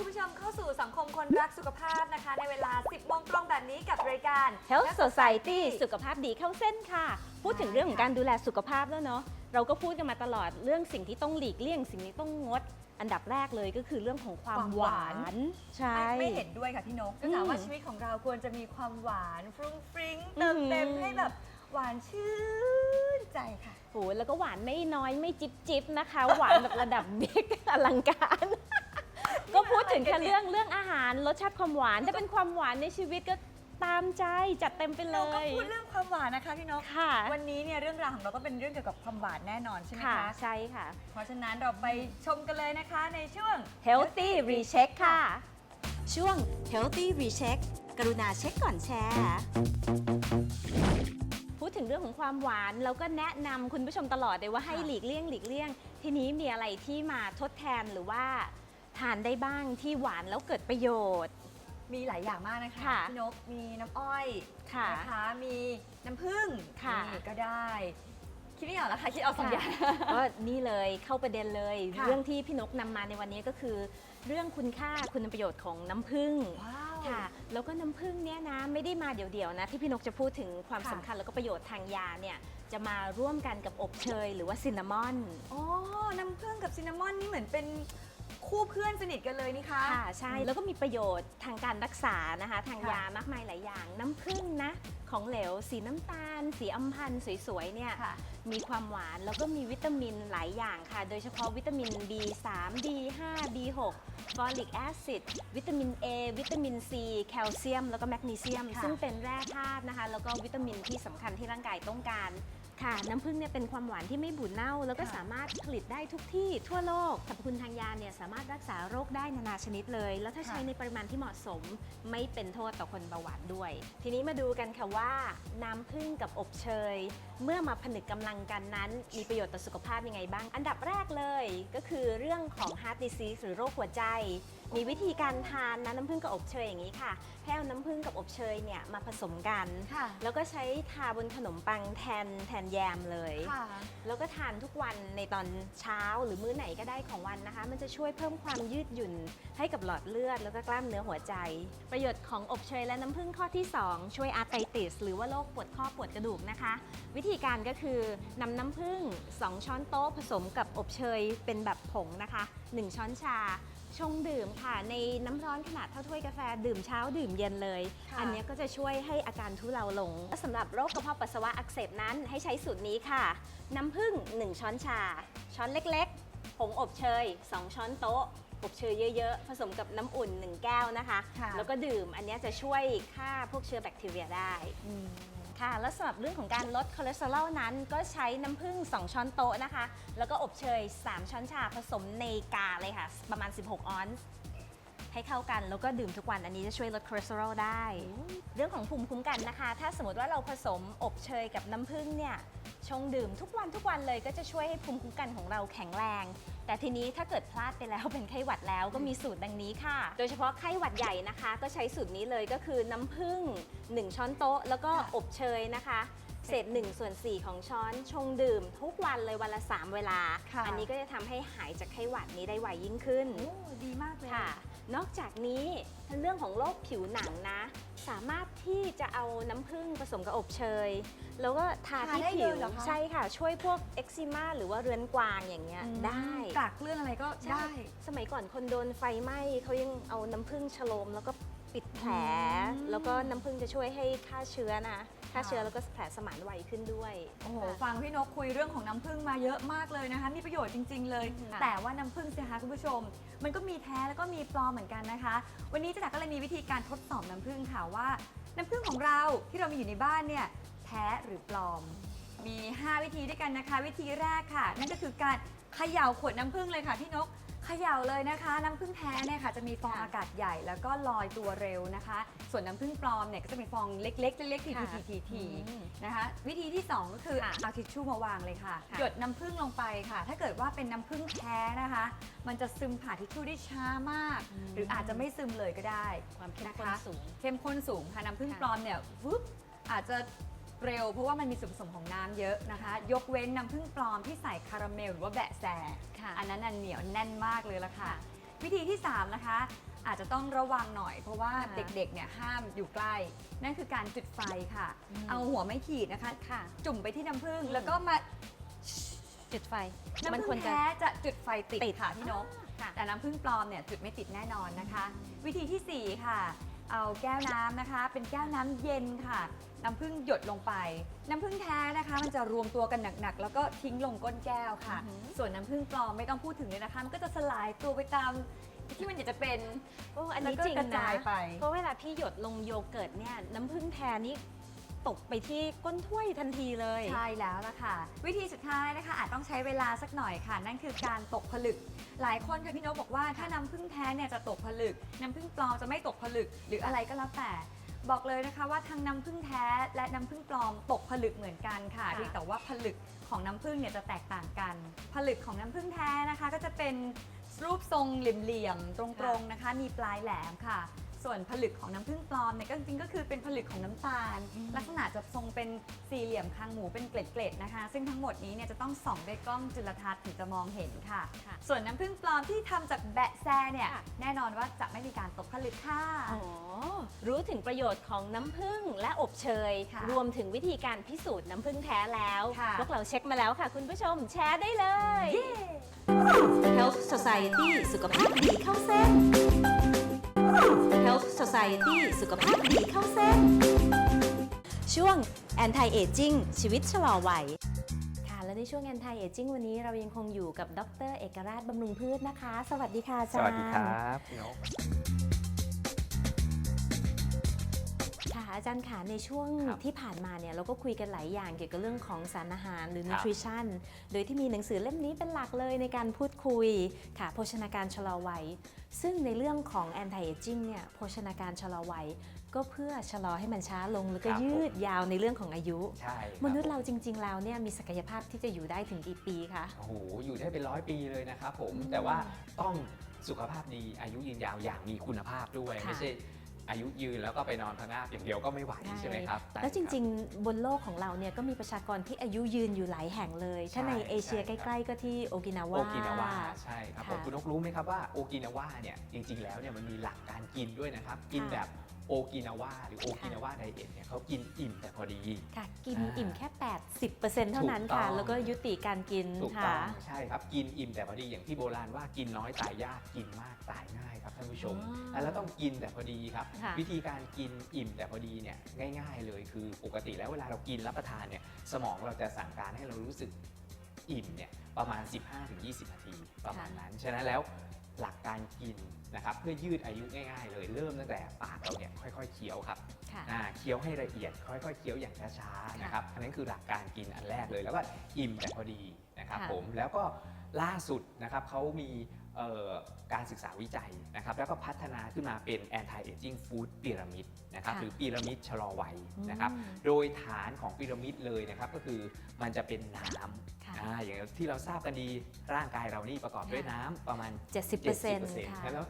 คุณผู้ชมเข้าสู่สังคมคนรักสุขภาพนะคะ ในเวลา 10โมงตรงแบบนี้กับรายการ Health Society สุขภาพดีเข้าเส้นค่ะ พูดถึงเรื่องของการดูแลสุขภาพแล้วเนาะเราก็พูดกันมาตลอดเรื่องสิ่งที่ต้องหลีกเลี่ยง สิ่งที่ต้องงด อันดับแรกเลยก็คือเรื่องของความความหหวาวาน น ใช่ ไม่ไม่เห็นด้วยค่ะพี่นกก็ถามว่าอืมชีวิตของเราควรจะมีความหวานฟรุ้งฟริ้งอืเติมมเต็มให้แบบหวานชื่นใจค่ะ โหแล้วก็หวานไม่น้อยไม่จิบจิบนะคะ หวานแบบระดับ บิ๊กอลังการ ก็พูดถึงแค่เรื่องเรื่องอาหารรสชาติความหวานถ้าเป็นความหวานในชีวิตก็ตามใจจัดเต็มไปเลเราก็ย พูดเรื่องความหวานนะคะพี่นกค่ะ วันนี้เนี่ยเรื่องราวของเราก็เป็นเรื่องเกี่ยวกับความหวานแน่นอนใช่ไหมค่ะคะ ใช่ค่ะ เพราะฉะนั้นเราไปชมกันเลยนะคะในช่วง Healthy Recheck ค่ะ ช่วง Healthy Recheck กรุณาเช็คก่อนแชร์ พูดถึงเรื่องของความหวานเราก็แนะนำคุณผู้ชมตลอดเลยว่าให้ค่ะ หลีกเลี่ยงหลีกเลี่ยง ทีนี้มีอะไรที่มาทดแทนหรือว่า ทานได้บ้างที่หวานแล้วเกิดประโยชน์ มีหลายอย่างมากนะคะค่ะพี่นกมีน้ำอ้อยค่ะนะคะมีน้ำผึ้งค่ะ นี่ก็ได้ คิดไม่ออกแล้วค่ะคิดเอาสองอย่าง ก็นี่เลยเข้าประเด็นเลย ค่ะ เรื่องที่พี่นกนำมาในวันนี้ก็คือ เรื่องคุณค่าคุณประโยชน์ของน้ำผึ้ง ว้าว ค่ะแล้วก็น้ำผึ้งเนี่ยนะไม่ได้มาเดี่ยวๆนะที่พี่นกจะพูดถึงความค่ะ สำคัญแล้วก็ประโยชน์ทางยาเนี่ยจะมาร่วมกันกับอบเชยหรือว่าซินนามอน อ๋อ น้ำผึ้งกับซินนามอนนี่เหมือนเป็น คู่เพื่อนสนิทกันเลยนี่คะ ค่ะใช่แล้วก็มีประโยชน์ทางการรักษานะคะ ทางค่ะ ยามากมายหลายอย่าง น้ำผึ้งนะ ของเหลว สีน้ำตาล สีอำพันธ์สวยๆเนี่ยค่ะ มีความหวานแล้วก็มีวิตามินหลายอย่างค่ะ โดยเฉพาะวิตามิน B3 B5 B6 ฟอลิกแอซิดวิตามิน A วิตามิน C แคลเซียม แล้วก็แมกนีเซียม ค่ะ ซึ่งเป็นแร่ธาตุนะคะ แล้วก็วิตามินที่สำคัญที่ร่างกายต้องการ ค่ะ น้ำผึ้งเนี่ยเป็นความหวานที่ไม่บูดเน่า แล้วก็ค่ะสามารถผลิตได้ทุกที่ทั่วโลกสรรพคุณทางยาเนี่ยสามารถรักษาโรคได้นานาชนิดเลย แล้วถ้าค่ะใช้ในปริมาณที่เหมาะสมไม่เป็นโทษต่อคนเบาหวานด้วย ทีนี้มาดูกันค่ะว่าน้ำผึ้งกับอบเชย เมื่อมาผนึกกำลังกันนั้น มีประโยชน์ต่อสุขภาพยังไงบ้าง อันดับแรกเลย ก็คือเรื่องของ heart disease หรือโรคหัวใจ มีวิธีการทานนะน้ำผึ้งกับอบเชยอย่างนี้ค่ะให้เอาน้ำผึ้งกับอบเชยเนี่ยมาผสมกัน ค่ะแล้วก็ใช้ทาบนขนมปังแทนแทนแยมเลย ค่ะ แล้วก็ทานทุกวันในตอนเช้าหรือมื้อไหนก็ได้ของวันนะคะ มันจะช่วยเพิ่มความยืดหยุ่นให้กับหลอดเลือด แล้วก็กล้ามเนื้อหัวใจ ประโยชน์ของอบเชยและน้ำผึ้งข้อที่ 2 ช่วยอาร์ไตติส หรือว่าโรคปวดข้อปวดกระดูกนะคะ วิธีการก็คือนำน้ำผึ้ง2 ช้อนโต๊ะผสมกับอบเชยเป็นแบบผงนะคะ 1 ช้อนชา ชงดื่มค่ะ ในน้ำร้อนขนาดเท่าถ้วยกาแฟดื่มเช้าดื่มเย็นเลย ค่ะ อันเนี้ยก็จะช่วยให้อาการทุเลาลงและสำหรับโรคกระเพาะปัสสาวะอักเสบนั้นให้ใช้สูตรนี้ค่ะ น้ำผึ้ง 1 ช้อนชา ช้อนเล็กๆ ผงอบเชย 2 ช้อนโต๊ะ อบเชยเยอะๆ ผสมกับน้ำอุ่น 1 แก้วนะคะ ค่ะ แล้วก็ดื่มอันเนี้ยจะช่วยฆ่าพวกเชื้อแบคทีเรียได้ อืม ค่ะแล้วสำหรับเรื่องของการลดคอเลสเตอรอลนั้น ก็ใช้น้ำผึ้ง2 ช้อนโต๊ะนะคะ แล้วก็อบเชย 3 ช้อนชาผสมในกาเลยค่ะ ประมาณ 16 ออนซ์ ให้เข้ากัน แล้วก็ดื่มทุกวันอันนี้จะช่วยลดคอเลสเตอรอลได้ เรื่องของภูมิคุ้มกันนะคะ ถ้าสมมติว่าเราผสมอบเชยกับน้ำผึ้งเนี่ยชงดื่มทุกวันทุกวันเลยก็จะช่วยให้ภูมิคุ้มกันของเราแข็งแรง แต่ทีนี้ถ้าเกิดพลาดไปแล้วเป็นไข้หวัดแล้วก็มีสูตรดังนี้ค่ะ โดยเฉพาะไข้หวัดใหญ่นะคะ ก็ใช้สูตรนี้เลยก็คือน้ำผึ้ง1 ช้อนโต๊ะ แล้วก็ค่ะอบเชยนะคะ เศษ1ส่วน4 ของช้อนชงดื่ม ทุกวันเลยวันละ 3 เวลา ค่ะ อันนี้ก็จะทำให้หายจากไข้หวัดนี้ได้ไวยิ่งขึ้น โอ้ดีมากเลย ค่ะ นอกจากนี้เรื่องของโรคผิวหนังนะ สามารถที่จะเอาน้ำผึ้งผสมกับอบเชย แล้วก็ทาทาที่ได้ผิเลวยเหรอคะ ใช่ค่ะ ช่วยพวกเอ็กซิมาหรือว่าเรือนกวางอย่างเงี้ยอืมได้ กากเรื่องอะไรก็ใช่ได้ สมัยก่อนคนโดนไฟไหม้เขายังเอาน้ำผึ้งฉโลมแล้วก็ปิดแผล อืม แล้วก็น้ำผึ้งจะช่วยให้ฆ่าเชื้อนะ ฆ่าค่ะเชื้อแล้วก็แผลสมานไวขึ้นด้วย โอ้โหค่ะฟังพี่นกคุยเรื่องของน้ำผึ้งมาเยอะมากเลยนะคะ มีประโยชน์จริง ๆ เลยค่ะแต่ว่าน้ำผึ้งสิคะคุณผู้ชม มันก็มีแท้แล้วก็มีปลอมเหมือนกันนะคะ วันนี้เจะจักก็เลยมีวิธีการทดสอบน้ำผึ้งค่ะว่า น้ำผึ้งของเราที่เรามีอยู่ในบ้านเนี่ยแท้หรือปลอม มี 5 วิธีด้วยกันนะคะ วิธีแรกค่ะ นั่นก็คือการเขย่าขวดน้ำผึ้งเลยค่ะพี่นกเขย่าเลยนะคะ น้ำผึ้งแท้เนี่ยค่ะจะมีฟองค่ะอากาศใหญ่แล้วก็ลอยตัวเร็วนะคะ ส่วนน้ำผึ้งปลอมเนี่ยก็จะเป็นฟองเล็กๆเล็กๆทีค่ะทีทีทีอืมนะคะ วิธีที่2ก็คือค่ะเอาทิชชู่มาวางเลยค่ะค่ะ หยดน้ำผึ้งลงไปค่ะ ถ้าเกิดว่าเป็นน้ำผึ้งแท้นะคะ มันจะซึมผ่านทิชชู่ได้ช้ามาก หรืออาจจะไม่ซึมเลยก็ได้ ความเข้มข้นสูง เข้มข้นสูงค่ะน้ำผึ้งค่ะปลอมเนี่ยวึบอาจจะ เร็วเพราะว่ามันมีส่วนผสมของน้ำเยอะนะคะ ยกเว้นน้ำผึ้งปลอมที่ใส่คาราเมลหรือว่าแบะแสค่ะอันนั้นน่ะเหนียวแน่นมากเลยละค่ะ วิธีที่ 3 นะคะ อาจจะต้องระวังหน่อย เพราะว่าค่ะเด็กๆเนี่ยห้ามอยู่ใกล้ นั่นคือการจุดไฟค่ะ อืม เอาหัวไม่ขีดนะคะ ค่ะ จุ่มไปที่น้ำผึ้งอืมแล้วก็มา จุดไฟ น้ำมันผึ้ควรงจะแท้จะจุดไฟติดติดค่ะพี่นก ค่ะ แต่น้ำผึ้งปลอมเนี่ยจุดไม่ติดแน่นอนนะคะ วิธีทีสี่4 ค่ะ เอาแก้วน้ำนะคะ เป็นแก้วน้ำเย็นค่ะ น้ำผึ้งหยดลงไป น้ำผึ้งแท้นะคะ มันจะรวมตัวกันหนักๆ แล้วก็ทิ้งลงก้นแก้วค่ะอือหือส่วนน้ำผึ้งปลอมไม่ต้องพูดถึงเลยนะคะ มันก็จะสลายตัวไปตามที่มันอยากจะเป็นโอ้อันนี้แล้วก็จริงกระนะจายไปเพราะเวลาพี่หยดลงโยเกิร์ตเนี่ยน้ำผึ้งแทนนี่ตกไปที่ก้นถ้วยทันทีเลย ใช่แล้วล่ะค่ะ วิธีสุดท้ายนะคะ อาจต้องใช้เวลาสักหน่อยค่ะ นั่นคือการตกผลึก หลายคนค่ะพี่นกบอกว่าถ้าน้ำผึ้งแท้เนี่ยจะตกผลึก น้ำผึ้งปลอมจะไม่ตกผลึก หรืออะไรก็แล้วแต่ บอกเลยนะคะว่าทั้งน้ำผึ้งแท้และน้ำผึ้งปลอมตกผลึกเหมือนกันค่ะค่ะเพียงแต่ว่าผลึกของน้ำผึ้งเนี่ยจะแตกต่างกัน ผลึกของน้ำผึ้งแท้นะคะ ก็จะเป็นรูปทรงเหลี่ยมๆตรงๆนะคะ มีปลายแหลมค่ะ ส่วนผลึกของน้ำผึ้งปลอมเนี่ยก็จริงๆก็คือเป็นผลึกของน้ำตาลอืมลักษณะจะทรงเป็นสี่เหลี่ยมคางหมูเป็นเกล็ดๆนะคะ ซึ่งทั้งหมดนี้เนี่ยจะต้องส่องด้วยกล้องจุลทรรศน์ถึงจะมองเห็นค่ะ ค่ะส่วนน้ำผึ้งปลอมที่ทำจากแบะแซเนี่ยค่ะ แน่นอนว่าจะไม่มีการตกผลึกค่ะ อ๋อ รู้ถึงประโยชน์ของน้ำผึ้งและอบเชย ค่ะรวมถึงวิธีการพิสูจน์น้ำผึ้งแท้แล้ว ค่ะ พวกเราเช็คมาแล้วค่ะ คุณผู้ชมแชร์ได้เลย Health Society สุขภาพดีเข้าเส้น Health Society สุขภาพดีเข้าเส้น ช่วง Anti Aging ชีวิตชะลอวัยค่ะและในช่วง Anti Aging วันนี้เรายังคงอยู่กับดร เอกราชบำรุงพืชนะคะ สวัสดีค่ะอาสจารย์วัสดีครับพี่นกค่ะอาจารย์ค่ะในช่วงครับที่ผ่านมาเนี่ยเราก็คุยกันหลายอย่างเกี่ยวกับเรื่องของสารอาหารหรือครับ nutrition โดยที่มีหนังสือเล่มนี้เป็นหลักเลยในการพูดคุยค่ะโภชนาการชะลอวัย ซึ่งในเรื่องของ anti aging เนี่ยโภชนาการชะลอวัย ก็เพื่อชะลอให้มันช้าลงแล้วก็ครับยืดยาวในเรื่องของอายุ ใช่คบมนุษย์เราจริง ๆ แล้วเนี่ยมีศักยภาพที่จะอยู่ได้ถึงกี่ปีคะ โอ้โหอยู่ได้เป็นร้อยปีเลยนะครับผม แต่ว่าต้องสุขภาพดีอายุยืนยาวอย่างมีคุณภาพด้วย ค่ะ ไม่ใช่ อายุยืนแล้วก็ไปนอนพะงาบอย่างเดียวก็ไม่ไหวใช่ไหมครับ แล้วจริง ๆ บนโลกของเราเนี่ยก็มีประชากรที่อายุยืนอยู่หลายแห่งเลย ถ้าในใช่เอเชียใช่ใกครับล้ ๆ ก็ที่โอกินาโอว่ากินาวาใช่ครับผมค่ะคุณนกรู้ไหมครับว่าโอกินาวาเนี่ยจริงๆแล้วเนี่ยมันมีหลักการกินด้วยนะครับ กินค่ะแบบ โอกินาวาหรือโอกินาวาไดเอทเนี่ยเขากินอิ่มแต่พอดี ค่ะ กินอ่าอิ่มแค่ 80%เท่านั้นถูกต้ค่ะอง แล้วก็ยุติการกินถูกต้ค่ะ องใช่ครับกินอิ่มแต่พอดีอย่างที่โบราณว่ากินน้อยตายยากกินมากตายง่ายครับท่านผู้ชม อ๋อแล้วต้องกินแต่พอดีครับ ค่ะ วิธีการกินอิ่มแต่พอดีเนี่ยง่าย ๆ เลยคือปกติแล้วเวลาเรากินรับประทานเนี่ยสมองเราจะสั่งการให้เรารู้สึกอิ่มเนี่ยประมาณ 15-20 นาทีประมาณนั้น ฉะนั้นแล้วหลักการกิน นะครับเพื่อยืดอายุง่ายๆ เลยเริ่มตั้งแต่ปากเราเนี่ยค่อยๆเคี้ยวครับค่ะอ่าเคี้ยวให้ละเอียด ค่อยๆเคี้ยวอย่างช้าๆนะครับอันนั้นคือหลักการกินอันแรกเลย แล้วก็อิ่มแต่พอดีนะครับค่ะผมแล้วก็ล่าสุดนะครับเขามีเอ่อการศึกษาวิจัยนะครับแล้วก็พัฒนาขึ้นมาเป็น anti aging food pyramid นะครับค่ะหรือพีระมิดชะลอวัยนะครับอืมโดยฐานของพีระมิดเลยนะครับก็คือมันจะเป็นน้ำ ค่ะ อ่าอย่างที่เราทราบกันดีร่างกายเรานี่ประกอบด้วยน้ำประมาณ70%ค่ะ แล้ว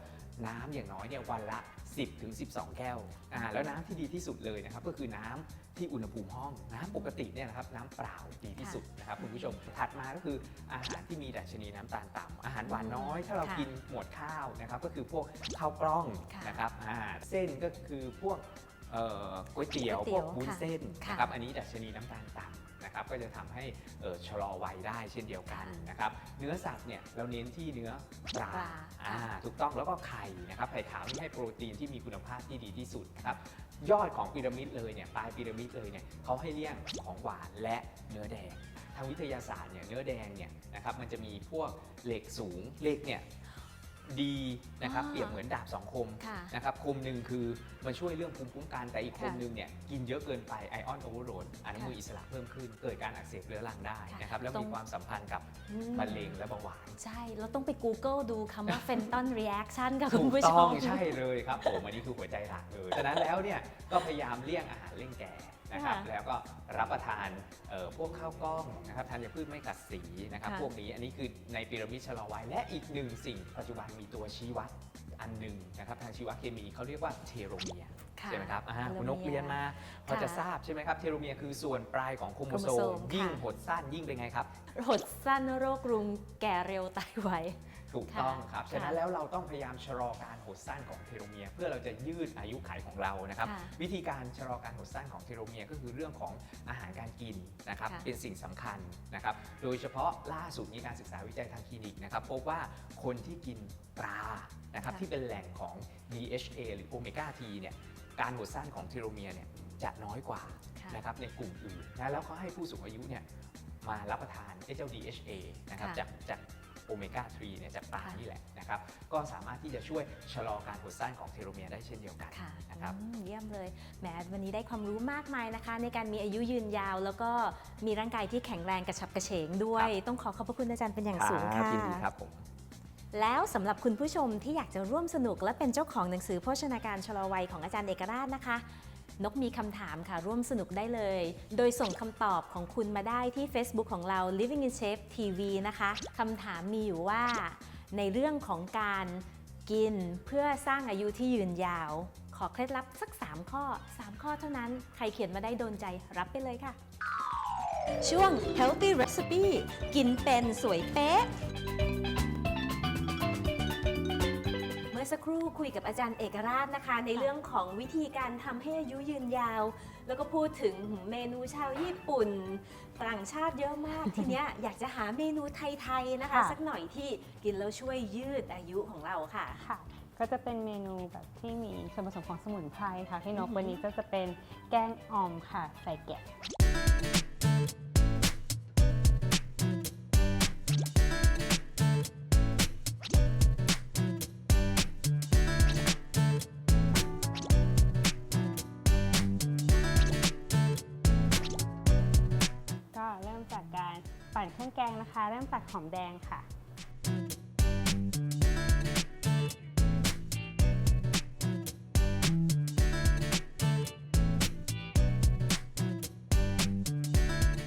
น้ำอย่างน้อยเนี่ยวันละ 10ถึง12 แก้วอ่าแล้วน้ำที่ดีที่สุดเลยนะครับก็คือน้ำที่อุณหภูมิห้องน้ำปกติเนี่ยนะครับน้ำเปล่าดีที่สุดนะครับคุณผู้ชมถัดมาก็คืออาหารที่มีดัชนีน้ำตาลต่ำอาหารหวานน้อย ถ้าเราค่ะกินหมวดข้าวนะครับก็คือพวกข้าวกล้องค่ะ นะครับอ่าเส้นก็คือพวก เอ่อก๋วยเตี๋ยวก๋วยเตี๋พยววกวุ้นค่ะเส้นค่ะนะครับอันนี้ดัชนีน้ำตาลต่ำนะครับก็จะทำให้เอ่อชะลอวัยได้เช่นเดียวกันค่ะนะครับเนื้อสัตว์เนี่ยเราเน้นที่เนื้อปลาปลาอ่าถูกต้องแล้วก็ไข่นะครับไข่ขาวนี่ให้โปรตีนที่มีคุณภาพที่ดีที่สุดนะครับยอดของพีระมิดเลยเนี่ยปลายพีระมิดเลยเนี่ยเขาให้เลี่ยงของหวานและเนื้อแดง ทางวิทยาศาสตร์เนี่ยเนื้อแดงเนี่ยนะครับมันจะมีพวกเหล็กสูงเหล็กเนี่ยดีนะครับอ่า เปรียบเหมือนดาบสองคม ค่ะ นะครับคมหนึ่งคือ มันช่วยเรื่องภูมิคุ้มกันแต่อีกคนค่ะนึงเนี่ยกินเยอะเกินไปไอออนโอเวอร์โหลดอนุมูลอิสระเพิ่มขึ้น เกิดการอักเสบเรื้อรังได้นะครับแล้วต้อมีงความสัมพันธ์กับอืมมะเร็งและเบาหวาน ใช่ เราต้องไป Google ดูคำว่า Fenton Reaction ค่ะถูคุณกผู้ชต้องมใช่เลยครับผมอันนี้คือหัวใจหลักเลยฉะนั้นแล้วเนี่ยก็พยายามเลี่ยงอาหารเร่งแก่นะครับค่ะแล้วก็รับประทานเอ่อพวกข้าวกล้องนะครับธัญพืชไม่กัดสีนะครับค่ะพวกนี้อันนี้คือในพีระมิดชะลอวัยและอีกหนึ่งสิ่งปัจจุบันมีตัวชี้วัด อันหนึ่งนะครับทางชีวเคมีเขาเรียกว่าเทโลเมียร์ค่ะใช่ไหมครับอ่าเทโลเมียร์คุณนกเรียนมาพอจะค่ะทราบใช่ไหมครับเทโลเมียร์คือส่วนปลายของโครโมโซโครโมโซมมยิ่งค่ะหดสั้นยิ่งเป็นไงครับ หดสั้นโรครุมแก่เร็วตายไว ถูกต้องครับ ค่ะฉะนั้นแล้วเราต้องพยายามชะลอการหดสั้นของเทโลเมียร์เพื่อเราจะยืดอายุขัยของเรานะครับ ค่ะวิธีการชะลอการหดสั้นของเทโลเมียร์ก็คือเรื่องของอาหารการกินนะครับ ค่ะ เป็นสิ่งสำคัญนะครับ โดยเฉพาะล่าสุดมีการศึกษาวิจัยทางคลินิกนะครับพบว่าคนที่กินปลา นะครับค่ะที่เป็นแหล่งของ DHA หรือโอเมก้า3เนี่ยการหดสั้นของเทโลเมียร์เนี่ยจะน้อยกว่าค่ะนะครับในกลุ่มอื่นนะแล้วก็ให้ผู้สูงอายุเนี่ยมารับประทานไอ้เจ้า DHA นะครับค่ะจากจากโอเมก้า3เนี่ยจากปลาค่ะนี่แหละนะครับ ก็สามารถที่จะช่วยชะลอการหดสั้นของเทโลเมียร์ได้เช่นเดียวกันค่ะนะครับอืมเยี่ยมเลยแหมวันนี้ได้ความรู้มากมายนะคะ ในการมีอายุยืนยาว แล้วก็มีร่างกายที่แข็งแรงกระฉับกระเฉงด้วย ต้องขอขอบพระคุณอาจารย์เป็นอย่างสูงค่ะยินดีครับผม แล้วสำหรับคุณผู้ชมที่อยากจะร่วมสนุกและเป็นเจ้าของหนังสือโภชนาการชะลอวัยของอาจารย์เอกราชนะคะ นกมีคำถามค่ะร่วมสนุกได้เลย โดยส่งคำตอบของคุณมาได้ที่ Facebook ของเรา Living in Shape TV นะคะคำถามมีอยู่ว่า ในเรื่องของการกินเพื่อสร้างอายุที่ยืนยาว ขอเคล็ดลับสัก 3 ข้อ 3 ข้อเท่านั้นใครเขียนมาได้โดนใจรับไปเลยค่ะ ช่วง Healthy Recipe กินเป็นสวยเป๊ะ สักครู่คุยกับอาจารย์เอกราชนะคะ ในเรื่องของวิธีการทำให้อายุยืนยาว แล้วก็พูดถึงเมนูชาวญี่ปุ่นต่างชาติเยอะมาก ทีเนี้ยอยากจะหาเมนูไทยๆนะคะ ค่ะ สักหน่อยที่กินแล้วช่วยยืดอายุของเราค่ะ ค่ะ ก็จะเป็นเมนูแบบที่มีส่วนผสมของสมุนไพรค่ะพี่นอืกอหือ วันนี้ก็จะเป็นแกงอ่อมค่ะ ใส่แกะ นะคะ เริ่มจากหอมแดงค่ะ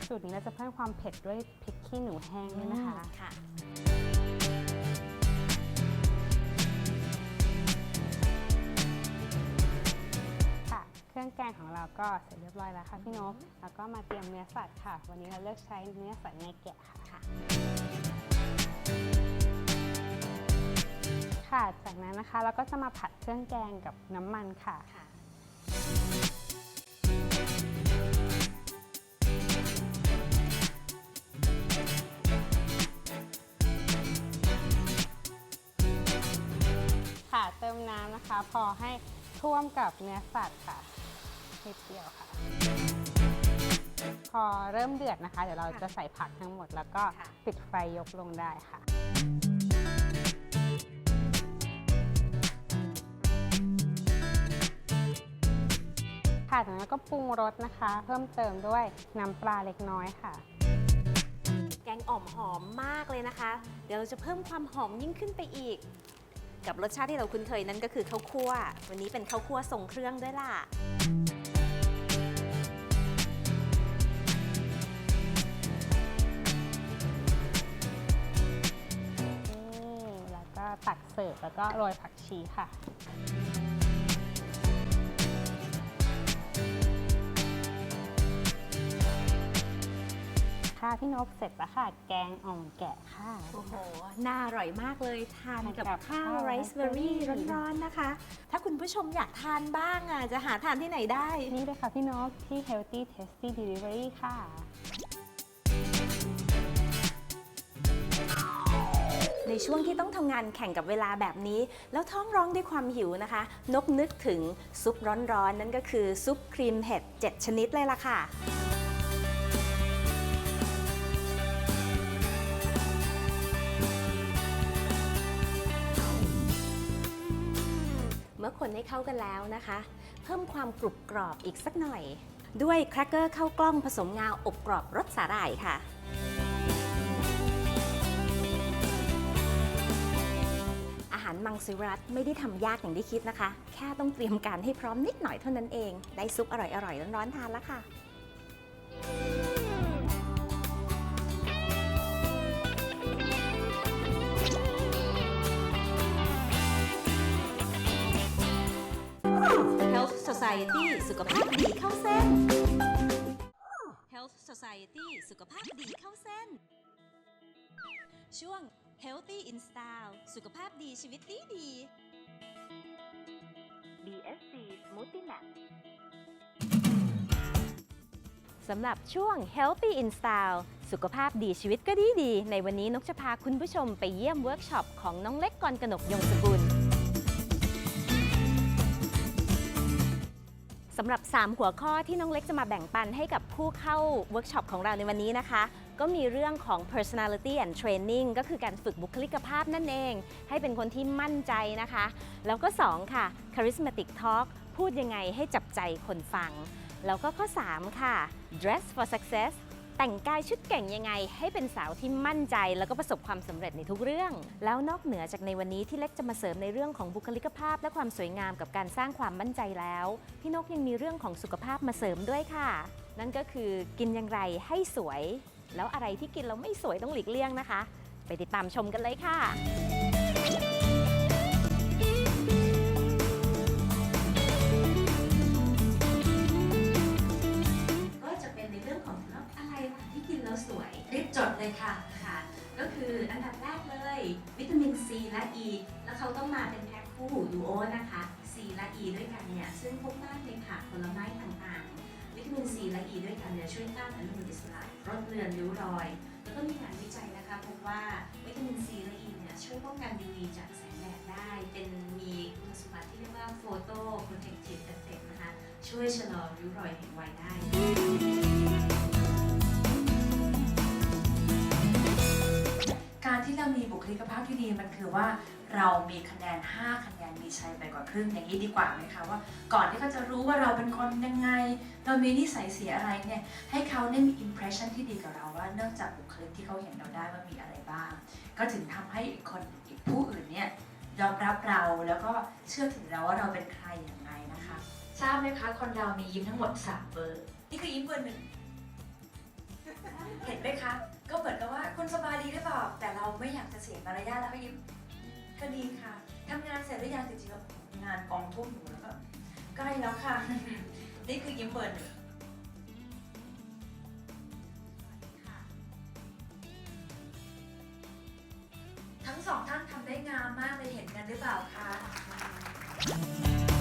สูตรนี้เราจะเพิ่มความเผ็ดด้วยพริกขี้หนูแห้งด้วยนะคะ ค่ะ รื่องแกงของเราก็เสร็จเรียบร้อยแล้วค่ะพี่นกแล้วก็มาเตรียมเนื้อสัตว์ค่ะ วันนี้เราเลือกใช้เนื้อสัตว์ในแกะค่ะ ค่ะค่ะจากนั้นนะคะเราก็จะมาผัดเครื่องแกงกับน้ำมันค่ะ ค่ะค่ะเติมน้ำนะคะ พอให้ท่วมกับเนื้อสัตว์ค่ะ นิดเดียวค่ะ พอเริ่มเดือดนะคะ เดี๋ยวเราค่ะจะใส่ผักทั้งหมดแล้วก็ค่ะ ปิดไฟยกลงได้ค่ะ ค่ะจากนั้นก็ปรุงรสนะคะ เพิ่มเติมด้วยน้ำปลาเล็กน้อยค่ะ แกงอ่อมหอมมากเลยนะคะ เดี๋ยวเราจะเพิ่มความหอมยิ่งขึ้นไปอีก กับรสชาติที่เราคุ้นเคยนั่นก็คือข้าวคั่ว วันนี้เป็นข้าวคั่วทรงเครื่องด้วยล่ะ เสิร์ฟแล้วก็โรยผักชีค่ะค่ะพี่นกเสร็จแล้วค่ะ แกงอ่อมแกะค่ะ โอ้โห น่าอร่อยมากเลย ทานกับกับข้าวข้าวไรซ์เบอร์รี่ raspberry ร้อนๆนะคะ ถ้าคุณผู้ชมอยากทานบ้างอะ จะหาทานที่ไหนได้ นี่เลยค่ะพี่นกที่ Healthy Tasty Delivery ค่ะ ในช่วงที่ต้องทำงานแข่งกับเวลาแบบนี้ แล้วท้องร้องด้วยความหิวนะคะ นกนึกถึงซุปร้อนๆนั่นก็คือซุปครีมเห็ด 7 ชนิดเลยล่ะค่ะเมื่อคนให้เข้ากันแล้วนะคะ เพิ่มความกรุบกรอบอีกสักหน่อย ด้วยแครกเกอร์ข้าวกล้องผสมงาอบกรอบรสสาหร่ายค่ะ งสิรัตไม่ได้ทำยากอย่างที่คิดนะคะ แค่ต้องเตรียมการให้พร้อมนิดหน่อยเท่านั้นเอง ได้ซุปอร่อยๆร้อนๆทานแล้วค่ะ Health Society สุขภาพดีเข้าเส้น Health Society สุขภาพดีเข้าเส้น ช่วง Healthy in Style สุขภาพดีชีวิตดีดี BSC Smoothie Max สำหรับช่วง Healthy in Style สุขภาพดีชีวิตก็ดีดี ในวันนี้นกจะพาคุณผู้ชมไปเยี่ยมเวิร์กช็อปของน้องเล็กกรกนกยงสกุลสำหรับ 3 หัวข้อที่น้องเล็กจะมาแบ่งปันให้กับผู้เข้าเวิร์กช็อปของเราในวันนี้นะคะ ก็มีเรื่องของ personality and training ก็คือการฝึกบุคลิกภาพนั่นเอง ให้เป็นคนที่มั่นใจนะคะ แล้วก็ 2 ค่ะ charismatic talk พูดยังไงให้จับใจคนฟัง แล้วก็ข้อ 3 ค่ะ dress for success แต่งกายชุดเก่งยังไงให้เป็นสาวที่มั่นใจแล้วก็ประสบความสำเร็จในทุกเรื่อง แล้วนอกเหนือจากในวันนี้ที่เล็กจะมาเสริมในเรื่องของบุคลิกภาพ และความสวยงามกับการสร้างความมั่นใจแล้ว พี่นกยังมีเรื่องของสุขภาพมาเสริมด้วยค่ะ นั่นก็คือกินอย่างไรให้สวย แล้วอะไรที่กินแล้วไม่สวยต้องหลีกเลี่ยงนะคะ ไปติดตามชมกันเลยค่ะ ก็จะเป็นในเรื่องของแล้วอะไรล่ะที่กินแล้วสวยรีบจดเลยค่ะค่ะ ก็คืออันดับแรกเลย วิตามินซีและ E แล้วเขาต้องมาเป็นแพ็คคู่ดูโอนะคะ C และ E ด้วยกันเนี่ยซึ่งพบมากในผั และ E ด้วยกันเนี่ยช่วยต้านอนุมูลอิสระลดเลือนริ้วรอย แล้วก็มีงานวิจัยนะคะพบว่าวิตามิน C และ E เนี่ยช่วยป้องกัน UV จากแสงแดดได้ เป็นมีคุณสมบัติที่เรียกว่า Photo Protective Effect นะคะ ช่วยชะลอริ้วรอยแห่งวัยได้การที่เรามีบุคลิกภาพที่ดีมันคือว่า เรามีคะแนน 5 คะแนนมีชัยไปกว่าครึ่งอย่างนี้ดีกว่าไหมคะว่าก่อนที่เขาจะรู้ว่าเราเป็นคนยังไง เรามีนิสัยเสียอะไรเนี่ยให้เขาเนี่ยมีอิมเพรสชันที่ดีกับเราว่าเนื่องจากบุคลิกที่เขาเห็นเราได้ว่ามีอะไรบ้าง ก็ถึงทำให้อีกคนอีกผู้อื่นเนี่ยยอมรับเราแล้วก็เชื่อถือเราว่าเราเป็นใครอย่างไรนะคะทราบไหมคะคนเรามียิ้มทั้งหมดสามเบอร์นี่คือยิ้มเบอร์หนึ่งเห็นไหมคะก็เหมือนกับว่าคุณสบายดีหรือเปล่าแต่เราไม่อยากจะเสียมารยาทแล้วก็ยิ้ม ก็ดีค่ะทำงานเสร็จหรือยังจริงๆแล้วงานกองทุ่มอยู่แล้วก็ใกล้แล้วค่ะ นี่คือยิ้มเบอร์หนึ่งทั้งสองท่านทำได้งามมากเลยเห็นกันหรือเปล่าคะ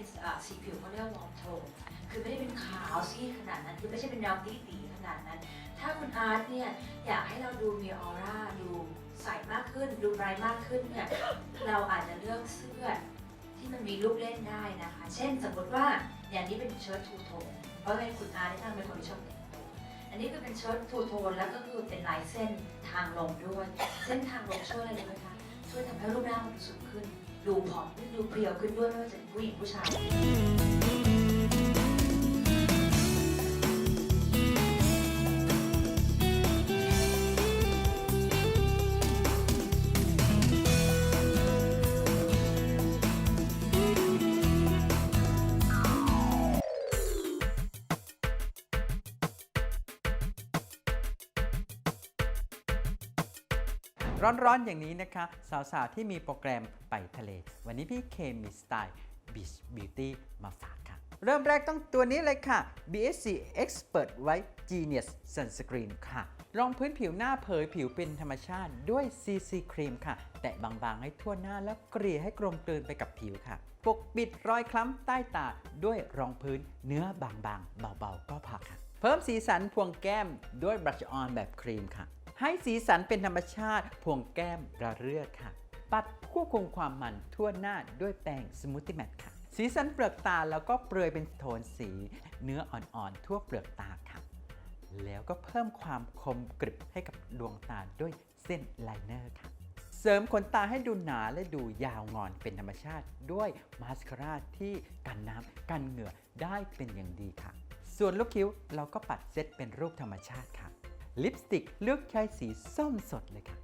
เป็นอ่าสีผิวเขาเรียกว่าวอร์มโทนคือไม่ได้เป็นขาวซีดขนาดนั้น คือไม่ใช่เป็นดำตีตีขนาดนั้น ถ้าคุณอาร์ตเนี่ยอยากให้เราดูมีออร่าดูใสมากขึ้น ดูไบรท์มากขึ้นเนี่ยเราอาจจะเลือกเสื้อที่มันมีลูกเล่นได้นะคะ เช่นสมมติว่าอย่างนี้เป็นเชิ้ตทูโทนเพราะเป็นคุณอาร์ตที่ท่านเป็นคนที่ชอบแต่งตัวอันนี้ก็เป็นเชิ้ตทูโทนแล้วก็คือเป็นลายเส้นทางลงด้วย เส้นทางลงช่วยอะไรรู้ไหมคะช่วยทำให้รูปร่างมันสูงขึ้น ดูผอมขึ้นดูเพรียวขึ้นด้วยไม่ว่าจะเป็นผู้หญิงผู้ชาย ร้อนๆ อย่างนี้นะคะ สาวๆ ที่มีโปรแกรมไปทะเล วันนี้พี่เคมีสไตล์ Beach Beauty มาฝากค่ะ เริ่มแรกต้องตัวนี้เลยค่ะ BSC Expert White Genius Sunscreen ค่ะ รองพื้นผิวหน้าเผยผิวเป็นธรรมชาติด้วย CC ครีมค่ะ แตะบางๆ ให้ทั่วหน้าแล้วเกลี่ยให้กลมกลืนไปกับผิวค่ะ ปกปิดรอยคล้ำใต้ตาด้วยรองพื้นเนื้อบางๆ เบาๆ ก็พอค่ะ เพิ่มสีสันพวงแก้มด้วยบลัชออนแบบครีมค่ะ ให้สีสันเป็นธรรมชาติ พวงแก้มระเรื่อค่ะ ปัดควบคุมความมันทั่วหน้าด้วยแป้งสมูทตี้แมทค่ะ สีสันเปลือกตาแล้วก็เปลือยเป็นโทนสี เนื้ออ่อนๆ ทั่วเปลือกตาค่ะ แล้วก็เพิ่มความคมกริบให้กับดวงตาด้วยเส้นไลเนอร์ค่ะ เสริมขนตาให้ดูหนาและดูยาวงอนเป็นธรรมชาติด้วยมาสคาร่าที่กันน้ำกันเหงื่อได้เป็นอย่างดีค่ะ ส่วนลูกคิ้วเราก็ปัดเซตเป็นรูปธรรมชาติค่ะ ลิปสติกเลือกใช้สีส้มสดเลยค่ะ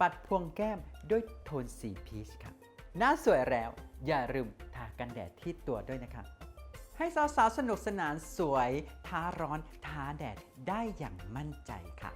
ปัดพวงแก้มด้วยโทนสีพีชค่ะ หน้าสวยแล้ว อย่าลืมทากันแดดที่ตัวด้วยนะคะ ให้สาวๆสนุกสนานสวย ท้าร้อนท้าแดดได้อย่างมั่นใจค่ะ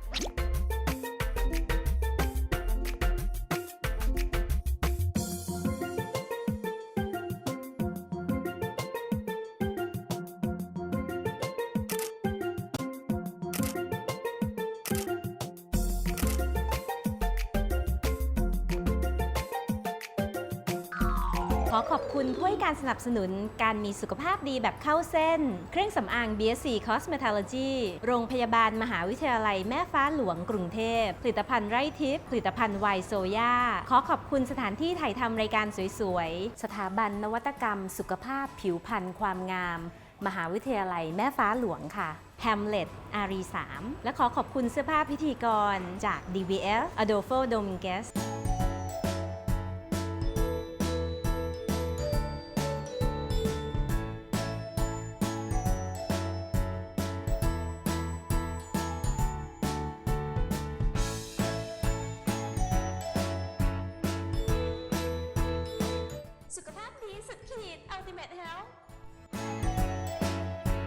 อขอบคุณผู้ให้การสนับสนุนการมีสุขภาพดีแบบเข้าเส้น เครื่องสำอาง BSC Cosmetology โรงพยาบาลมหาวิทยาลัยแม่ฟ้าหลวงกรุงเทพ ผลิตภัณฑ์ไร่ทิพย์ผลิตภัณฑ์ไวโซยาขอขอบคุณสถานที่ถ่ายทำรายการสวยๆ สถาบันนวัตกรรม สุขภาพผิวพรรณความงาม มหาวิทยาลัยแม่ฟ้าหลวงค่ะ Hamlet อารี3และขอขอบคุณเสื้อผ้าพิธีกรจาก DVF Adolfo Dominguez